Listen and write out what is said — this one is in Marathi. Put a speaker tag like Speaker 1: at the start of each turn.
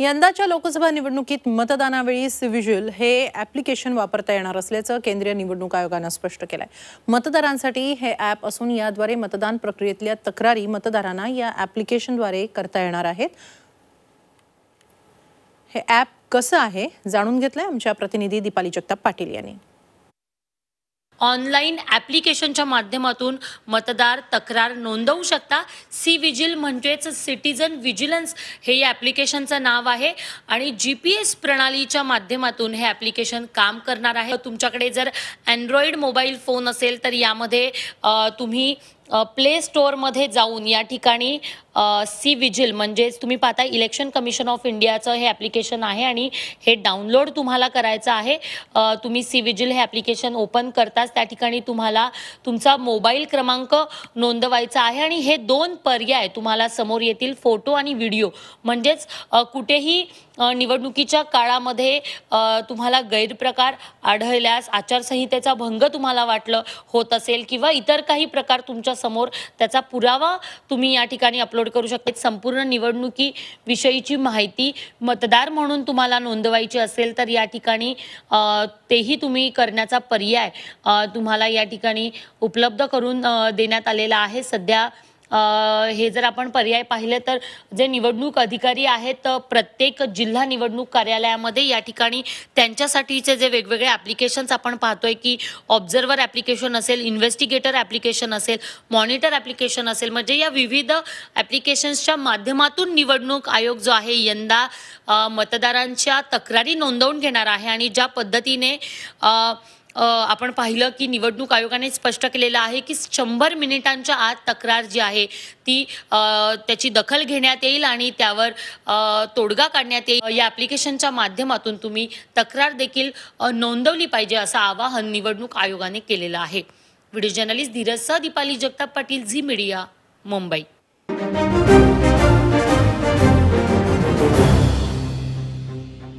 Speaker 1: यंदाच्या लोकसभा निवडणुकीत मतदानावेळी सिव्हिज्युअल हे ॲप्लिकेशन वापरता येणार असल्याचं केंद्रीय निवडणूक आयोगानं स्पष्ट केलं आहे मतदारांसाठी हे ॲप असून याद्वारे मतदान प्रक्रियेतल्या तक्रारी मतदारांना या ॲप्लिकेशनद्वारे करता येणार आहेत. हे ॲप कसं आहे जाणून घेतलंय आमच्या प्रतिनिधी दीपाली जगताप पाटील यांनी.
Speaker 2: ऑनलाईन ॲप्लिकेशनच्या माध्यमातून मतदार तक्रार नोंदवू शकता. सी विजिल म्हणजेच सिटीजन विजिलन्स हे या ॲप्लिकेशनचं नाव आहे आणि जी पी एस प्रणालीच्या माध्यमातून हे ॲप्लिकेशन काम करणार आहे. तुमच्याकडे जर अँड्रॉइड मोबाईल फोन असेल तर यामध्ये तुम्ही प्ले स्टोअरमध्ये जाऊन या ठिकाणी सी विजिल म्हणजेच तुम्ही पाहता इलेक्शन कमिशन ऑफ इंडियाचं हे ॲप्लिकेशन आहे आणि हे डाउनलोड तुम्हाला करायचं आहे. तुम्ही सी विजिल हे ॲप्लिकेशन ओपन करताच त्या ठिकाणी तुम्हाला तुमचा मोबाईल क्रमांक नोंदवायचा आहे आणि हे दोन पर्याय तुम्हाला समोर येतील फोटो आणि व्हिडिओ. म्हणजेच कुठेही निवडणुकीच्या काळामध्ये तुम्हाला गैरप्रकार आढळल्यास आचारसंहितेचा भंग तुम्हाला वाटलं होत असेल किंवा इतर काही प्रकार तुमच्या समोर त्याचा पुरावा तुम्ही या ठिकाणी अपलोड करू शकता. संपूर्ण निवडणुकी विषयीची माहिती मतदार म्हणून तुम्हाला नोंदवायची असेल तर या ठिकाणी तेही तुम्ही करण्याचा पर्याय तुम्हाला या ठिकाणी उपलब्ध करून देण्यात आलेला आहे. सध्या हे जर आपण पर्याय पाहिले तर जे निवडणूक अधिकारी आहेत प्रत्येक जिल्हा निवडणूक कार्यालयामध्ये या ठिकाणी त्यांच्यासाठीचे जे वेगवेगळे ॲप्लिकेशन्स आपण पाहतोय की ऑब्झर्वर ॲप्लिकेशन असेल इन्व्हेस्टिगेटर ॲप्लिकेशन असेल मॉनिटर ॲप्लिकेशन असेल म्हणजे या विविध ॲप्लिकेशन्सच्या माध्यमातून निवडणूक आयोग जो आहे यंदा मतदारांच्या तक्रारी नोंदवून घेणार आहे आणि ज्या पद्धतीने आपण पाहिलं की निवडणूक आयोगाने स्पष्ट केलेलं आहे की शंभर मिनिटांच्या आत तक्रार जी आहे ती त्याची दखल घेण्यात येईल आणि त्यावर तोडगा काढण्यात येईल. या ॲप्लिकेशनच्या माध्यमातून तुम्ही तक्रार देखील नोंदवली पाहिजे असं आवाहन निवडणूक आयोगाने केलेलं आहे. व्हिडिओ जर्नलिस्ट धीरज सह दीपाली जगताप पाटील झी मीडिया मुंबई.